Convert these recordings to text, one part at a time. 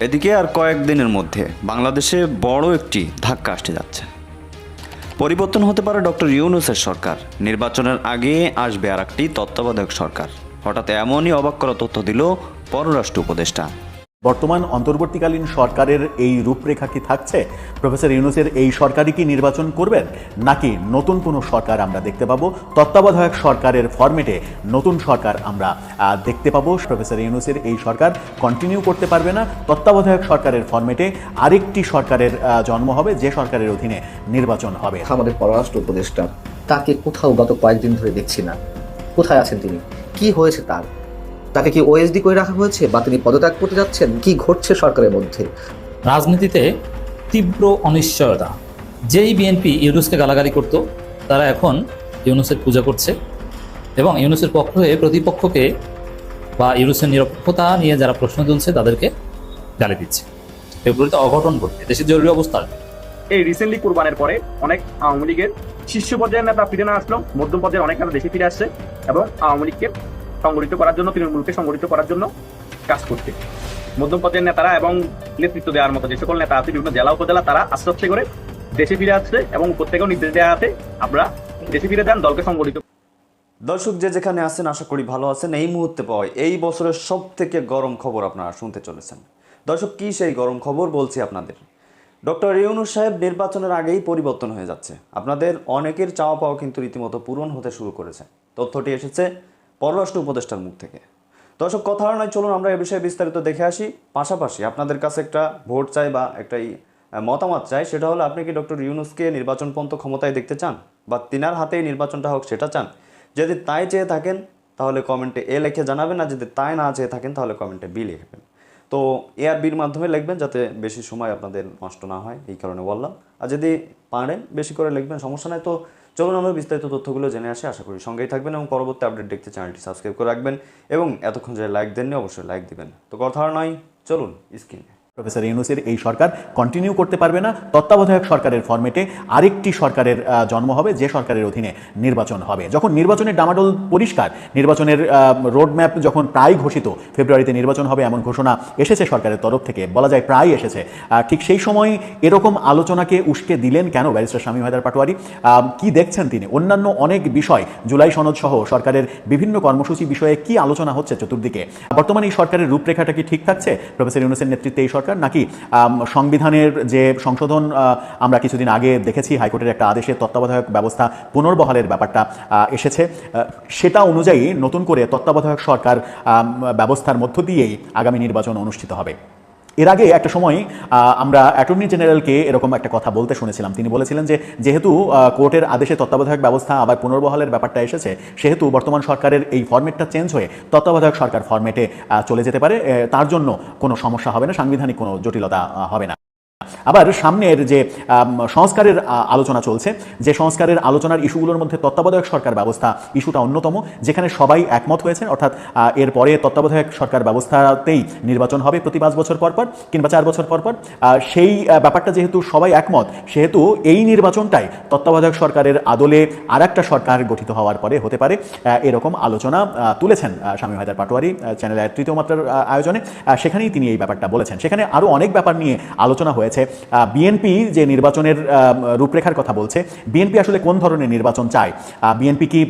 এদিকে আর কয়েকদিনের মধ্যে বাংলাদেশে বড় একটি ধাক্কা আসতে যাচ্ছে। পরিবর্তন হতে পারে ডক্টর ইউনুসের সরকার। নির্বাচনের আগে আসবে আর একটি তত্ত্বাবধায়ক সরকার। হঠাৎ এমনই অবাক করা তথ্য দিল পররাষ্ট্র উপদেষ্টা। বর্তমান অন্তর্বর্তীকালীন সরকারের এই রূপরেখা কি থাকছে? প্রফেসর ইউনুসের এই সরকারই কি নির্বাচন করবেন? নাকি নতুন কোনো সরকার আমরা দেখতে পাবো? তত্ত্বাবধায়ক সরকারের ফরম্যাটে নতুন সরকার আমরা দেখতে পাবো। প্রফেসর ইউনুসের এই সরকার কন্টিনিউ করতে পারবে না। তত্ত্বাবধায়ক সরকারের ফরম্যাটে আরেকটি সরকারের জন্ম হবে। যে সরকারের অধীনে নির্বাচন হবে। আমাদের পররাষ্ট্র উপদেষ্টা তাকে কোথাও গত কয়েকদিন ধরে দেখছি না। কোথায় আছেন তিনি? কি হয়েছে তার? তাকে কি ওএসডি করে রাখা হয়েছে বা তিনি পদত্যাগ করতে যাচ্ছেন? কি ঘটছে সরকারের মধ্যে? রাজনীতিতে তীব্র অনিশ্চয়তা। যেই বিএনপি ইউনুসকে গালাগালি করত তারা এখন ইউনুসের পূজা করছে এবং ইউনুসের পক্ষ হয়ে প্রতিপক্ষকে বা ইউনুসের নিরপেক্ষতা নিয়ে যারা প্রশ্ন তুলছে তাদেরকে গালি দিচ্ছে। ফেব্রুয়ারিতে অঘটন ঘটবে। দেশের জরুরি অবস্থা এই রিসেন্টলি কুরবানের পরে অনেক আওয়ামী লীগের শীর্ষ পর্যায়ের নেতা ফিরে না আসলো মধ্যম পর্যায়ের অনেক নেতা দেশে ফিরে আসছে এবং আওয়ামী লীগকে সংগঠিত করার জন্য, তৃণমূলকে সংগঠিত করার জন্য কাজ করছে। মধ্যম পর্যায়ের নেতারা এবং নেতৃত্ব দেওয়ার মতো যে সকল নেতা আছে, বিভিন্ন জেলা উপজেলা, তারা আস্তে আস্তে করে দেশে ফিরে আসছে এবং উপর থেকেও নির্দেশ দেওয়া আছে আপনারা দেশে ফিরে যান, দলকে সংগঠিত দর্শক যে যেখানে আছেন, আশা করি ভালো আছেন। এই মুহূর্তে পাওয়া এই বছরের সব থেকে গরম খবর আপনারা শুনতে চলেছেন। দর্শক, কি সেই গরম খবর বলছি আপনাদের? ডক্টর ইউনুস সাহেব নির্বাচনের আগেই পরিবর্তন হয়ে যাচ্ছে। আপনাদের অনেকের চাওয়া পাওয়া কিন্তু রীতিমতো পূরণ হতে শুরু করেছে। তথ্যটি এসেছে পররাষ্ট্র উপদেষ্টার মুখ থেকে। দর্শক কথা আর নয়, চলুন আমরা এ বিষয়ে বিস্তারিত দেখে আসি। পাশাপাশি আপনাদের কাছে একটা ভোট চাই বা একটা মতামত চাই, সেটা হলো, আপনি কি ডক্টর ইউনুসকে নির্বাচন পর্যন্ত ক্ষমতায় দেখতে চান? বা তিনার হাতেই নির্বাচনটা হোক, সেটা চান? যদি তাই চেয়ে থাকেন, তাহলে কমেন্টে এ লিখে জানাবেন, আর যদি তাই না চেয়ে থাকেন, তাহলে কমেন্টে বি লিখবেন। তো এ আর বির মাধ্যমে লিখবেন, যাতে বেশি সময় আপনাদের নষ্ট না হয়, এই কারণে বললাম। আর যদি পারেন, বেশি করে লিখবেন, সমস্যা নাই। তো চলুন আমরা বিস্তারিত তথ্যগুলো জেনে আসি, আশা করি সঙ্গেই থাকবেন এবং পরবর্তী আপডেট দেখতে চ্যানেলটি সাবস্ক্রাইব করে রাখবেন এবং এতক্ষণ যে লাইক দেননি, অবশ্যই লাইক দিবেন। তো কথা নয়, চলুন স্ক্রিনে। প্রফেসর ইউনুসের এই সরকার কন্টিনিউ করতে পারবে না। তত্ত্বাবধায়ক সরকারের ফর্মেটে আরেকটি সরকারের জন্ম হবে, যে সরকারের অধীনে নির্বাচন হবে। যখন নির্বাচনের ডামাডোল পরিষ্কার, নির্বাচনের রোডম্যাপ যখন প্রায় ঘোষিত, ফেব্রুয়ারিতে নির্বাচন হবে এমন ঘোষণা এসেছে সরকারের তরফ থেকে, বলা যায় প্রায় এসেছে। ঠিক সেই সময় এরকম আলোচনাকে উস্কে দিলেন কেন ব্যারিস্টার স্বামী হায়দার পাটোয়ারি? কি দেখছেন তিনি? অন্যান্য অনেক বিষয়, জুলাই সনদ সহ সরকারের বিভিন্ন কর্মসূচি বিষয়ে কি আলোচনা হচ্ছে চতুর্দিকে? বর্তমানে এই সরকারের রূপরেখাটা কি ঠিক থাকছে? প্রফেসর ইউনুসের নেতৃত্বে এই সরকার নাকি আম, সংবিধানের যে সংশোধন আমরা কিছুদিন আগে দেখেছি হাইকোর্টের একটা আদেশে তত্ত্বাবধায়ক ব্যবস্থা পুনর্বহালের ব্যাপারটা এসেছে। সেটা অনুযায়ী নতুন করে তত্ত্বাবধায়ক সরকার ব্যবস্থার মধ্য দিয়েই আগামী নির্বাচন অনুষ্ঠিত হবে। এর আগে একটা সময় আমরা অ্যাটর্নি জেনারেলকে এরকম একটা কথা বলতে শুনেছিলাম। তিনি বলেছিলেন যে, যেহেতু কোর্টের আদেশে তত্ত্বাবধায়ক ব্যবস্থা আবার পুনর্বহালের ব্যাপারটা এসেছে, সেহেতু বর্তমান সরকারের এই ফর্মেটটা চেঞ্জ হয়ে তত্ত্বাবধায়ক সরকার ফর্মেটে চলে যেতে পারে তার জন্য কোনো সমস্যা হবে না, সাংবিধানিক কোনো জটিলতা হবে না। আবার সামনের যে সংস্কারের আলোচনা চলছে, যে সংস্কারের আলোচনার ইস্যুগুলোর মধ্যে তত্ত্বাবধায়ক সরকার ব্যবস্থা ইস্যুটা অন্যতম, যেখানে সবাই একমত হয়েছেন, অর্থাৎ এরপরে তত্ত্বাবধায়ক সরকার ব্যবস্থাতেই নির্বাচন হবে প্রতি পাঁচ বছর পর পর কিংবা চার বছর পর পর সেই ব্যাপারটা যেহেতু সবাই একমত, সেহেতু এই নির্বাচনটাই তত্ত্বাবধায়ক সরকারের আদলে আর সরকার গঠিত হওয়ার পরে হতে পারে এরকম আলোচনা তুলেছেন স্বামী হায়দার পাটোয়ারি চ্যানেলের তৃতীয় মাত্রার আয়োজনে সেখানেই তিনি এই ব্যাপারটা বলেছেন। সেখানে আরও অনেক ব্যাপার নিয়ে আলোচনা হয়েছে বিএনপি যে নির্বাচনের রূপরেখার কথা বলছে বিএনপি আসলে কোন ধরনের নির্বাচন চায়? বিএনপি কি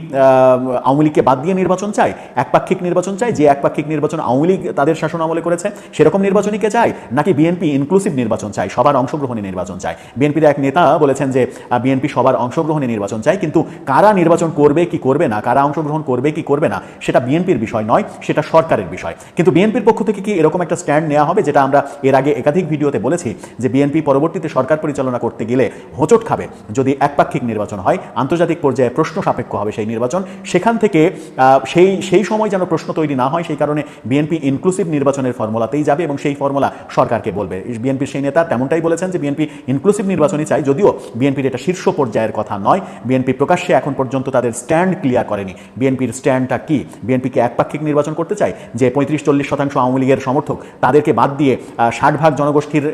আওয়ামী লীগকে বাদ দিয়ে নির্বাচন চায়? একপাক্ষিক নির্বাচন চায়, যে একপাক্ষিক নির্বাচন আওয়ামী লীগ তাদের শাসন আমলে করেছে, সেরকম নির্বাচনই কে চায়? নাকি বিএনপি ইনক্লুসিভ নির্বাচন চায়, সবার অংশগ্রহণে নির্বাচন চায়? বিএনপির এক নেতা বলেছেন যে বিএনপি সবার অংশগ্রহণে নির্বাচন চায়, কিন্তু কারা নির্বাচন করবে, কি করবে না, কারা অংশগ্রহণ করবে, কি করবে না, সেটা বিএনপির বিষয় নয়, সেটা সরকারের বিষয়। কিন্তু বিএনপির পক্ষ থেকে কি এরকম একটা স্ট্যান্ড নেওয়া হবে, যেটা আমরা এর আগে একাধিক ভিডিওতে বলেছি, যে বিএনপি পরবর্তীতে সরকার পরিচালনা করতে গেলে হোঁচট খাবে। যদি একপাক্ষিক নির্বাচন হয়, আন্তর্জাতিক পর্যায়ে প্রশ্ন সাপেক্ষ হবে সেই নির্বাচন। সেখান থেকে সেই সেই সময় যেন প্রশ্ন তৈরি না হয়, সেই কারণে বিএনপি ইনক্লুসিভ নির্বাচনের ফর্মুলাতেই যাবে এবং সেই ফর্মুলা সরকারকে বলবে। বিএনপির সেই নেতা তেমনটাই বলেছেন যে বিএনপি ইনক্লুসিভ নির্বাচনই চাই যদিও বিএনপির এটা শীর্ষ পর্যায়ের কথা নয়। বিএনপি প্রকাশ্যে এখন পর্যন্ত তাদের স্ট্যান্ড ক্লিয়ার করেনি। বিএনপির স্ট্যান্ডটা কি? বিএনপিকে একপাক্ষিক নির্বাচন করতে চায়? যে পঁয়ত্রিশ চল্লিশ শতাংশ আওয়ামী লীগের সমর্থক, তাদেরকে বাদ দিয়ে ষাট ভাগ জনগোষ্ঠীর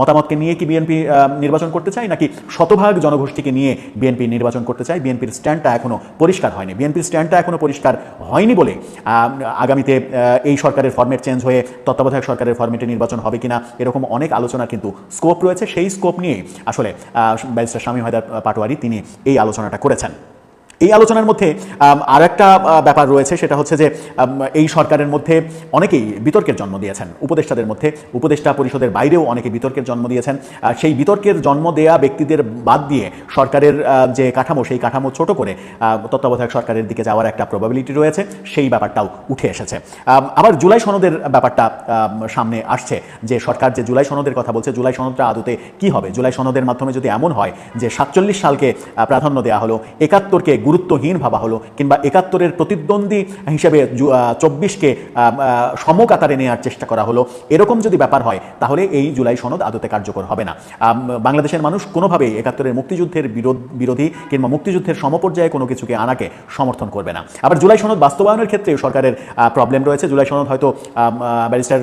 মতামতকে নিয়ে কি বিএনপি নির্বাচন করতে চায়, নাকি শতভাগ জনগোষ্ঠীকে নিয়ে বিএনপি নির্বাচন করতে চায়? বিএনপির স্ট্যান্ডটা এখনও পরিষ্কার হয়নি। বিএনপির স্ট্যান্ডটা এখনও পরিষ্কার হয়নি বলে আগামীতে এই সরকারের ফর্মেট চেঞ্জ হয়ে তত্ত্বাবধায়ক সরকারের ফর্মেটে নির্বাচন হবে কিনা, এরকম অনেক আলোচনা কিন্তু স্কোপ রয়েছে। সেই স্কোপ নিয়ে আসলে ব্যারিস্টার স্বামী হায়দার পাটোয়ারি তিনি এই আলোচনাটা করেছেন। এই আলোচনার মধ্যে আর একটা ব্যাপার রয়েছে, সেটা হচ্ছে যে এই সরকারের মধ্যে অনেকেই বিতর্কের জন্ম দিয়েছেন। উপদেষ্টাদের মধ্যে, উপদেষ্টা পরিষদের বাইরেও অনেকে বিতর্কের জন্ম দিয়েছেন। সেই বিতর্কের জন্ম দেয়া ব্যক্তিদের বাদ দিয়ে সরকারের যে কাঠামো, সেই কাঠামো ছোট করে তত্ত্বাবধায়ক সরকারের দিকে যাওয়ার একটা প্রবাবিলিটি রয়েছে, সেই ব্যাপারটাও উঠে এসেছে। আবার জুলাই সনদের ব্যাপারটা সামনে আসছে, যে সরকার যে জুলাই সনদের কথা বলছে, জুলাই সনদটা আদতে কি হবে? জুলাই সনদের মাধ্যমে যদি এমন হয় যে সাতচল্লিশ সালকে প্রাধান্য দেওয়া হলো, একাত্তরকে গুরুত্বহীন ভাবা হলো, কিংবা একাত্তরের প্রতিদ্বন্দ্বী হিসেবে চব্বিশকে সমকাতারে নেওয়ার চেষ্টা করা হলো। এরকম যদি ব্যাপার হয়, তাহলে এই জুলাই সনদ আদতে কার্যকর হবে না। বাংলাদেশের মানুষ কোনোভাবেই একাত্তরের মুক্তিযুদ্ধের বিরোধ- বিরোধী কিংবা মুক্তিযুদ্ধের সমপর্যায়ে কোনো কিছুকে আনাকে সমর্থন করবে না। আবার জুলাই সনদ বাস্তবায়নের ক্ষেত্রে সরকারের প্রবলেম রয়েছে। জুলাই সনদ হয়তো ব্যারিস্টার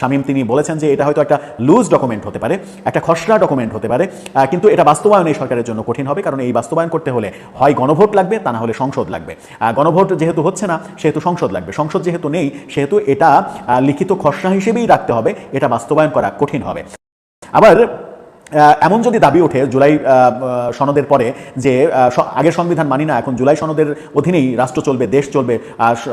শামীম তিনি বলেছেন যে এটা হয়তো একটা লুজ ডকুমেন্ট হতে পারে, একটা খসড়া ডকুমেন্ট হতে পারে কিন্তু এটা বাস্তবায়ন এই সরকারের জন্য কঠিন হবে, কারণ এই বাস্তবায়ন করতে হলে হয় গণভোট লাগবে তা না হলে সংসদ লাগবে। গণভোট যেহেতু হচ্ছে না, সেহেতু সংসদ লাগবে। সংসদ যেহেতু নেই, সেহেতু এটা লিখিত খসড়া হিসেবেই রাখতে হবে। এটা বাস্তবায়ন করা কঠিন হবে। আবার এমন যদি দাবি ওঠে জুলাই সনদের পরে যে আগের সংবিধান মানি না এখন জুলাই সনদের অধীনেই রাষ্ট্র চলবে দেশ চলবে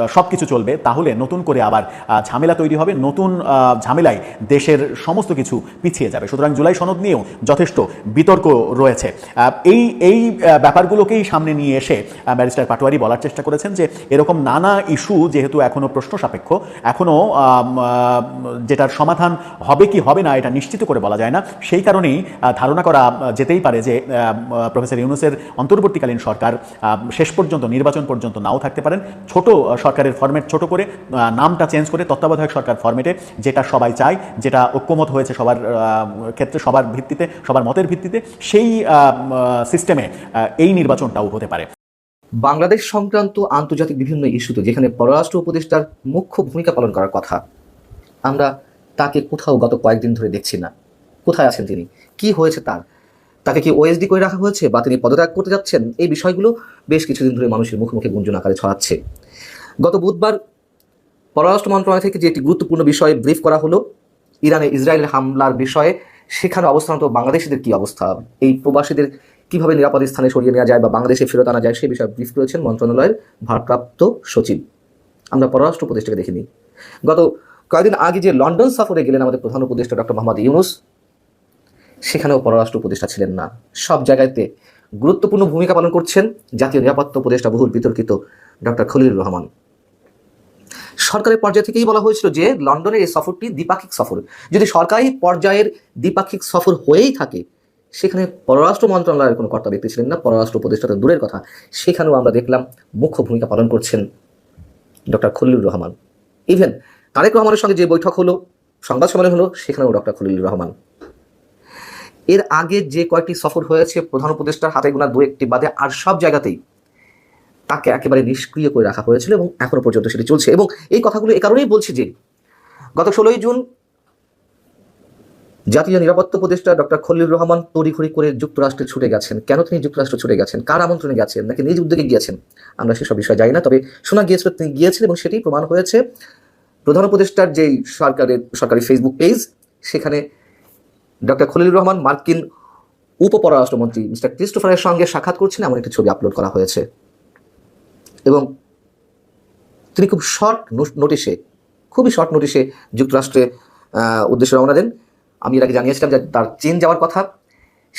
সব কিছু চলবে তাহলে নতুন করে আবার ঝামেলা তৈরি হবে নতুন ঝামেলায় দেশের সমস্ত কিছু পিছিয়ে যাবে। সুতরাং জুলাই সনদ নিয়েও যথেষ্ট বিতর্ক রয়েছে। এই এই ব্যাপারগুলোকেই সামনে নিয়ে এসে ব্যারিস্টার পাটোয়ারি বলার চেষ্টা করেছেন যে এরকম নানা ইস্যু যেহেতু এখনও প্রশ্ন সাপেক্ষ এখনও আম, আহ, যেটার সমাধান হবে কি হবে না এটা নিশ্চিত করে বলা যায় না। সেই কারণেই ধারণা করা যেতেই পারে যে প্রফেসর ইউনুসের অন্তর্বর্তীকালীন সরকার শেষ পর্যন্ত, নির্বাচন পর্যন্ত নাও থাকতে পারেন। ছোট সরকারের ফরম্যাট ছোট করে নামটা চেঞ্জ করে তত্ত্বাবধায়ক সরকার ফরম্যাটে যেটা সবাই চায়, যেটা ঐক্যমত হয়েছে সবার ক্ষেত্রে, সবার ভিত্তিতে, সবার মতের ভিত্তিতে, সেই সিস্টেমে এই নির্বাচনটাও হতে পারে। বাংলাদেশ সংক্রান্ত আন্তর্জাতিক বিভিন্ন ইস্যুতে, যেখানে পররাষ্ট্র উপদেষ্টার মুখ্য ভূমিকা পালন করার কথা, আমরা তাকে কোথাও গত কয়েকদিন ধরে দেখছি না। কোথায় আছেন তিনি? কি হয়েছে তার? তাকে কি ওএসডি করে রাখা হয়েছে বা তিনি পদত্যাগ করতে যাচ্ছেন? এই বিষয়গুলো বেশ কিছুদিন ধরে মানুষের মুখে মুখে গুঞ্জন আকারে ছড়াচ্ছে। গত বুধবার পররাষ্ট্র মন্ত্রণালয় থেকে যে একটি গুরুত্বপূর্ণ বিষয়ে ব্রিফ করা হলো, ইরানে ইসরায়েলের হামলার বিষয়ে সেখানে অবস্থানত বাংলাদেশিদের কি অবস্থা? এই প্রবাসীদের কীভাবে নিরাপদ স্থানে সরিয়ে নেওয়া যায় বা বাংলাদেশে ফেরত আনা যায় সেই বিষয়ে ব্রিফ করেছেন মন্ত্রণালয়ের ভারপ্রাপ্ত সচিব। আমরা পররাষ্ট্র উপদেষ্টাকে দেখিনি গত কয়েকদিন আগে যে লন্ডন সফরে গেলেন আমাদের প্রধান উপদেষ্টা ডক্টর মোহাম্মদ ইউনুস সেখানেও পররাষ্ট্র উপদেষ্টা ছিলেন না। সব জায়গাতে গুরুত্বপূর্ণ ভূমিকা পালন করছেন জাতীয় নিরাপত্তা উপদেষ্টা বহুল বিতর্কিত ডক্টর খলিলুর রহমান। সরকারের পর্যায় থেকেই বলা হয়েছিল যে লন্ডনের এই সফরটি দ্বিপাক্ষিক সফর। যদি সরকারি পর্যায়ের দ্বিপাক্ষিক সফর হয়েই থাকে, সেখানে পররাষ্ট্র মন্ত্রণালয়ের কোনো কর্তা ব্যক্তি ছিলেন না, পররাষ্ট্র উপদেষ্টাটা দূরের কথা। সেখানেও আমরা দেখলাম মুখ্য ভূমিকা পালন করছেন ডক্টর খলিলুর রহমান। ইভেন তারেক রহমানের সঙ্গে যে বৈঠক হলো, সংবাদ সম্মেলন হলো, সেখানেও ডক্টর খলিলুর রহমান। এর আগে যে কয়েকটি সফর হয়েছে, প্রধান উপদেষ্টার হাতে গোনা দু একটি বাদে আর সব জায়গাতেই তাকে একেবারে নিষ্ক্রিয় করে রাখা হয়েছিল এবং এখনও পর্যন্ত সেটি চলছে। এবং এই কথাগুলো এ কারণেই বলছি যে, গত ষোলোই জুন জাতীয় নিরাপত্তা উপদেষ্টা ডক্টর খলিল রহমান তড়িঘড়ি করে যুক্তরাষ্ট্রে ছুটে গেছেন। কেন তিনি যুক্তরাষ্ট্র ছুটে গেছেন? কার আমন্ত্রণে গেছেন? নাকি নিজ উদ্যোগে গিয়েছেন? আমরা সেসব বিষয়ে জানি না, তবে শোনা গিয়েছিল তিনি গিয়েছেন এবং সেটি প্রমাণ হয়েছে। প্রধান উপদেষ্টার যেই সরকারের, সরকারি ফেসবুক পেজ সেখানে ডক্টর খলিলুর রহমান, মার্কিন উপপররাষ্ট্রমন্ত্রী মিস্টার ক্রিস্টোফারের সঙ্গে সাক্ষাৎ করছেন, এমন একটি ছবি আপলোড করা হয়েছে। এবং তিনি খুব শর্ট নোটিশে, খুবই শর্ট নোটিশে যুক্তরাষ্ট্রে উদ্দেশ্যে রওনা দেন। আমি এর আগে জানিয়েছিলাম যে তার চীন যাওয়ার কথা,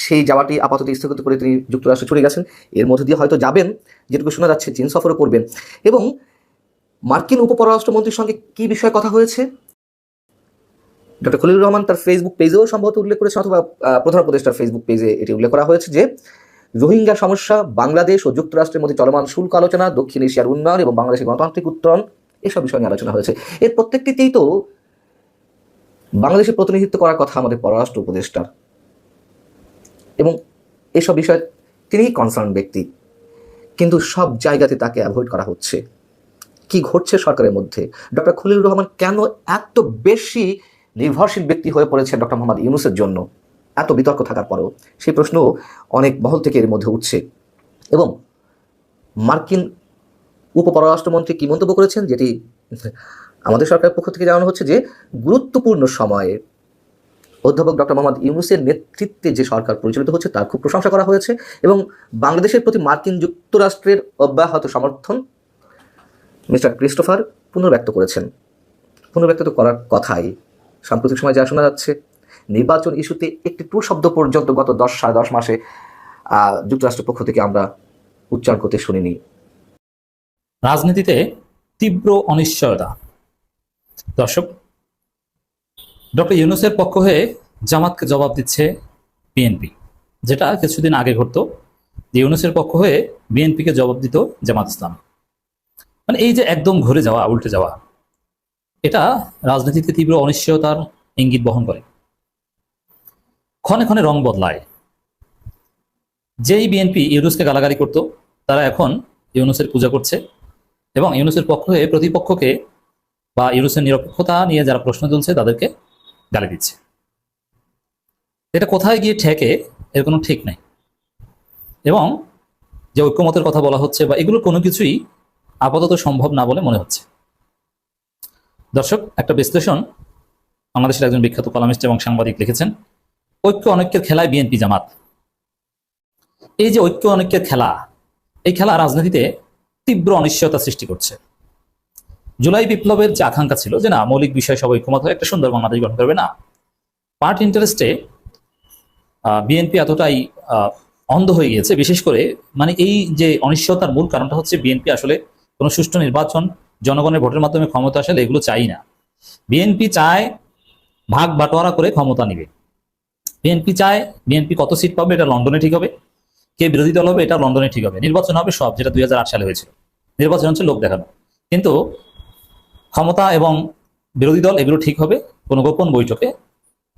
সেই যাওয়াটি আপাতত স্থগিত করে তিনি যুক্তরাষ্ট্রে চলে গেছেন। এর মধ্যে দিয়ে হয়তো যাবেন, যেটুকু শোনা যাচ্ছে, চীন সফরও করবেন। এবং মার্কিন উপপররাষ্ট্রমন্ত্রীর সঙ্গে কি বিষয়ে কথা হয়েছে? ডক্টর খলিল রহমান তার ফেসবুক পেজেও সম্ভবত উল্লেখ করেছেন অথবা প্রধান উপদেষ্টার ফেসবুক পেজে এটি উল্লেখ করা হয়েছে যে, রোহিঙ্গা সমস্যা, বাংলাদেশ ও যুক্তরাষ্ট্রের মধ্যে চলমান শুল্ক আলোচনা, দক্ষিণ এশিয়ার উন্নয়ন এবং বাংলাদেশের গণতান্ত্রিক উত্তরণ, এসব বিষয় নিয়ে আলোচনা হয়েছে। এর প্রত্যেকটিতেই তো বাংলাদেশের প্রতিনিধিত্ব করার কথা আমাদের পররাষ্ট্র উপদেষ্টার। এবং এসব বিষয়ে তিনিই কনসার্ন ব্যক্তি। কিন্তু সব জায়গাতে তাকে অ্যাভয়েড করা হচ্ছে। কি ঘটছে সরকারের মধ্যে? ডক্টর খলিলুর রহমান কেন এত বেশি নির্ভরশীল ব্যক্তি হয়ে পড়েছে ডক্টর মোহাম্মদ ইউনুসের জন্য। এত বিতর্ক থাকার পরেও সেই প্রশ্ন অনেক মহল থেকে এর মধ্যে উঠছে। এবং মার্কিন উপপররাষ্ট্রমন্ত্রী কি মন্তব্য করেছেন, যেটি আমাদের সরকারের পক্ষ থেকে জানানো হচ্ছে যে, গুরুত্বপূর্ণ সময়ে অধ্যাপক ডক্টর মোহাম্মদ ইউনুসের নেতৃত্বে যে সরকার পরিচালিত হচ্ছে, তার খুব প্রশংসা করা হয়েছে। এবং বাংলাদেশের প্রতি মার্কিন যুক্তরাষ্ট্রের অব্যাহত সমর্থন মিস্টার ক্রিস্টোফার পুনর্ব্যক্ত করেছেন। পুনর্ব্যক্ত করার কথাই। সাম্প্রতিক সময় যা শোনা যাচ্ছে, নির্বাচন ইস্যুতে একটি টু শব্দ পর্যন্ত গত দশ, সাড়ে দশ মাসে যুক্তরাষ্ট্রের পক্ষ থেকে আমরা উচ্চারণ করতে শুনিনি। রাজনীতিতে তীব্র অনিশ্চয়তা। দর্শক, ডক্টর ইউনুসের পক্ষ হয়ে জামাতকে জবাব দিচ্ছে বিএনপি। যেটা কিছুদিন আগে ঘটতো ইউনুসের পক্ষ হয়ে বিএনপিকে জবাব দিত জামাত ইসলাম। মানে এই যে একদম ঘুরে যাওয়া, উল্টে যাওয়া এটা রাজনীতিতে তীব্র অনিশ্চয়তার ইঙ্গিত বহন করে। ক্ষণে ক্ষণে রং বদলায়। যেই বিএনপি ইউনুসকে গালাগালি করত, তারা এখন ইউনুসের পূজা করছে এবং ইউনুসের পক্ষ প্রতিপক্ষকে বা ইউনুসের নিরপেক্ষতা নিয়ে যারা প্রশ্ন তুলছে, তাদেরকে গালি দিচ্ছে। এটা কোথায় গিয়ে ঠেকে, এর কোনো ঠিক নেই। এবং যে ঐক্যমতের কথা বলা হচ্ছে বা এগুলো কোনো কিছুই আপাতত সম্ভব না বলে মনে হচ্ছে। দর্শক, একটা বিশ্লেষণ। বাংলাদেশের একজন বিখ্যাত কলামিস্ট এবং সাংবাদিক লিখেছেন, ঐক্য অনৈক্যের খেলায় বিএনপি জামাত। এই যে ঐক্য অনৈক্যের খেলা, এই খেলা রাজনীতিতে তীব্র অনিশ্চয়তা সৃষ্টি করছে। জুলাই বিপ্লবের যে আকাঙ্ক্ষা ছিল যে না, মৌলিক বিষয় সব ঐক্যমত হয়ে একটা সুন্দর বাংলাদেশ গঠন করবে, না। পার্ট ইন্টারেস্টে বিএনপি এতটাই অন্ধ হয়ে গিয়েছে, বিশেষ করে মানে এই যে অনিশ্চয়তার মূল কারণটা হচ্ছে বিএনপি আসলে কোনো সুষ্ঠু নির্বাচন জনগণের ভোটের মাধ্যমে ক্ষমতা আসলে এগুলো চাই না। বিএনপি চায় ভাগ বাটোয়ারা করে ক্ষমতা নিবে। বিএনপি চায় বিএনপি কত সিট পাবে এটা লন্ডনে ঠিক হবে। কে বিরোধী দল হবে এটা লন্ডনে ঠিক হবে। নির্বাচন হবে সব, যেটা দুই হাজার আট সালে হয়েছিল। নির্বাচন হচ্ছে লোক দেখানো। কিন্তু ক্ষমতা এবং বিরোধী দল এগুলো ঠিক হবে কোনো গোপন বৈঠকে।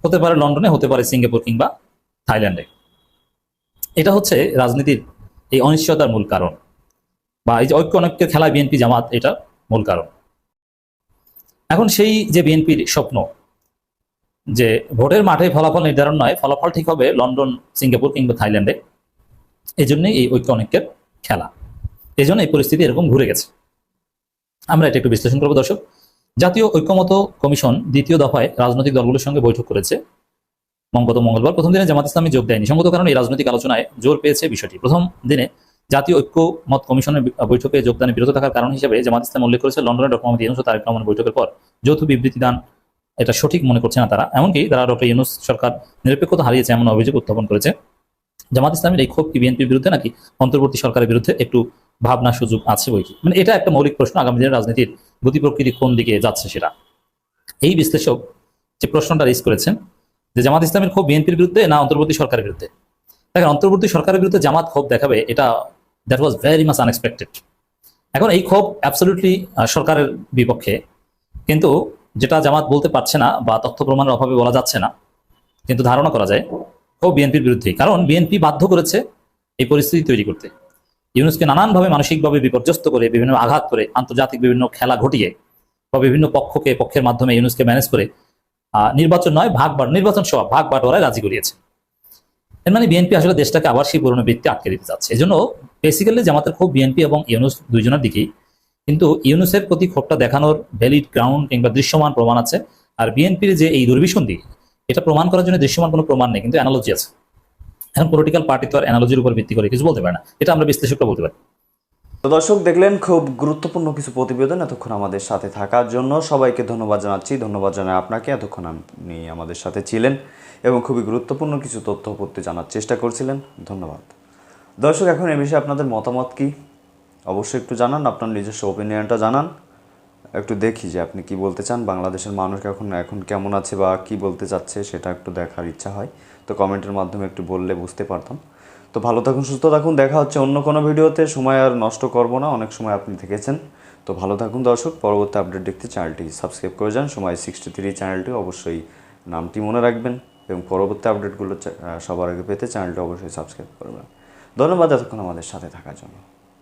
হতে পারে লন্ডনে, হতে পারে সিঙ্গাপুর কিংবা থাইল্যান্ডে। এটা হচ্ছে রাজনীতির এই অনিশ্চয়তার মূল কারণ। বা এই যে ঐক্য অনৈক্যের খেলা বিএনপি জামাত এটা মূল কারণ। এখন সেই যে বিএনপির স্বপ্ন, যে ভোটের মাঠে ফলাফল নির্ধারণ নয়, ফলাফল ঠিক হবে লন্ডন, সিঙ্গাপুর কিংবা থাইল্যান্ডে এই জন্যই এই ঐক্য অনেকের খেলা। এই জন্য এই পরিস্থিতি এরকম ঘুরে গেছে। আমরা এটা একটু বিশ্লেষণ করব, দর্শক। জাতীয় ঐক্যমত কমিশন দ্বিতীয় দফায় রাজনৈতিক দলগুলোর সঙ্গে বৈঠক করেছে। মঙ্গত মঙ্গলবার প্রথম দিনে জামাত ইসলামী যোগ দেয়নি। সঙ্গত কারণে এই রাজনৈতিক আলোচনায় জোর পেয়েছে বিষয়টি। প্রথম দিনে জাতীয় ঐক্যমত কমিশনের বৈঠকে যোগদানে বিরত থাকার কারণ হিসেবে জামাত ইসলাম উল্লেখ করেছে, লন্ডনের ডক্টর মোহাম্মদ ইউনুস তারেক রহমানের বৈঠকের পর যৌথ বিবৃতি দান এটা সঠিক মনে করছে না তারা। এমনকি তারা ডক্টর ইউনুস সরকার নিরপেক্ষতা হারিয়েছে এমন অভিযোগ উত্থাপন করেছে। জামাত ইসলামের এই ক্ষোভ কি বিএনপির বিরুদ্ধে নাকি অন্তর্বর্তী সরকারের বিরুদ্ধে একটু ভাবনা সুযোগ আছে বইকি মানে এটা একটা মৌলিক প্রশ্ন, আগামী দিনের রাজনীতির গতি প্রকৃতি কোন দিকে যাচ্ছে সেটা। এই বিশ্লেষক যে প্রশ্নটা রেজ করেছেন যে জামাত ইসলামের ক্ষোভ বিএনপির বিরুদ্ধে না অন্তর্বর্তী সরকারের বিরুদ্ধে? দেখেন, অন্তর্বর্তী সরকারের বিরুদ্ধে জামাত ক্ষোভ দেখাবে এটা that was very much unexpected এখন এই ক্ষোভ অ্যাবসলিউটলি সরকারের বিপক্ষে। কিন্তু যেটা জামাত বলতে পারছে না বা তথ্য প্রমাণের অভাবে বলা যাচ্ছে না, কিন্তু ধারণা করা যায় ও বিএনপির বিরুদ্ধে কারণ বিএনপি বাধ্য করেছে এই পরিস্থিতি তৈরি করতে। ইউনুসকে নানানভাবে মানসিকভাবে বিপর্যস্ত করে, বিভিন্ন আঘাত করে, আন্তর্জাতিক বিভিন্ন খেলা ঘটিয়ে বা বিভিন্ন পক্ষকে পক্ষের মাধ্যমে ইউনুসকে ম্যানেজ করে নির্বাচন নয়, ভাগ বাট নির্বাচন সভা, ভাগ বাটোয়ারায় রাজি করিয়েছে। এর মানে বিএনপি আসলে দেশটাকে আবার সেই পুরনো বৃত্তি আটকে দিতে চাচ্ছে। এজন্য বেসিক্যালি জামাতের খুব বিএনপি এবং ইউনুস দুইজনের দিকেই। কিন্তু ইউনুসের প্রতি ক্ষোভটা দেখানোর ভ্যালিড গ্রাউন্ড কিংবা দৃশ্যমান প্রমাণ আছে। আর বিএনপির যে এই দুর্বিসন্ধি, এটা প্রমাণ করার জন্য দৃশ্যমান কোনো প্রমাণ নেই, কিন্তু অ্যানালজি আছে। এখন পলিটিক্যাল পার্টি তো আর অ্যানালজির উপর ভিত্তি করে কিছু বলতে পারে না। এটা আমরা বিশ্লেষকরা বলতে পারি। তো দর্শক, দেখলেন খুব গুরুত্বপূর্ণ কিছু প্রতিবেদন এতক্ষণ আমাদের সাথে থাকার জন্য। সবাইকে ধন্যবাদ জানাচ্ছি। ধন্যবাদ জানাই আপনাকে। এতক্ষণ আপনি আমাদের সাথে ছিলেন এবং খুবই গুরুত্বপূর্ণ কিছু তথ্য পড়তে জানার চেষ্টা করছিলেন। ধন্যবাদ। দর্শক, এখন এ বিষয়ে আপনাদের মতামত কি? অবশ্যই একটু জানান, আপনার নিজস্ব ওপিনিয়নটা জানান। একটু দেখি যে আপনি কি বলতে চান, বাংলাদেশের মানুষ এখন এখন কেমন আছে বা কি বলতে চাচ্ছে সেটা একটু দেখার ইচ্ছা হয়। তো কমেন্টের মাধ্যমে একটু বললে বুঝতে পারতাম। তো ভালো থাকুন, সুস্থ থাকুন, দেখা হচ্ছে অন্য কোনো ভিডিওতে। সময় আর নষ্ট করব না, অনেক সময় আপনি থেকেছেন তো ভালো থাকুন দর্শক, পরবর্তী আপডেট দেখতে চ্যানেলটি সাবস্ক্রাইব করে যান। সময় সিক্সটি থ্রি চ্যানেলটি অবশ্যই নামটি মনে রাখবেন এবং পরবর্তী আপডেটগুলো সবার আগে পেতে চ্যানেলটি অবশ্যই সাবস্ক্রাইব করবেন। ধন্যবাদ এতক্ষণ আমাদের সাথে থাকার জন্য।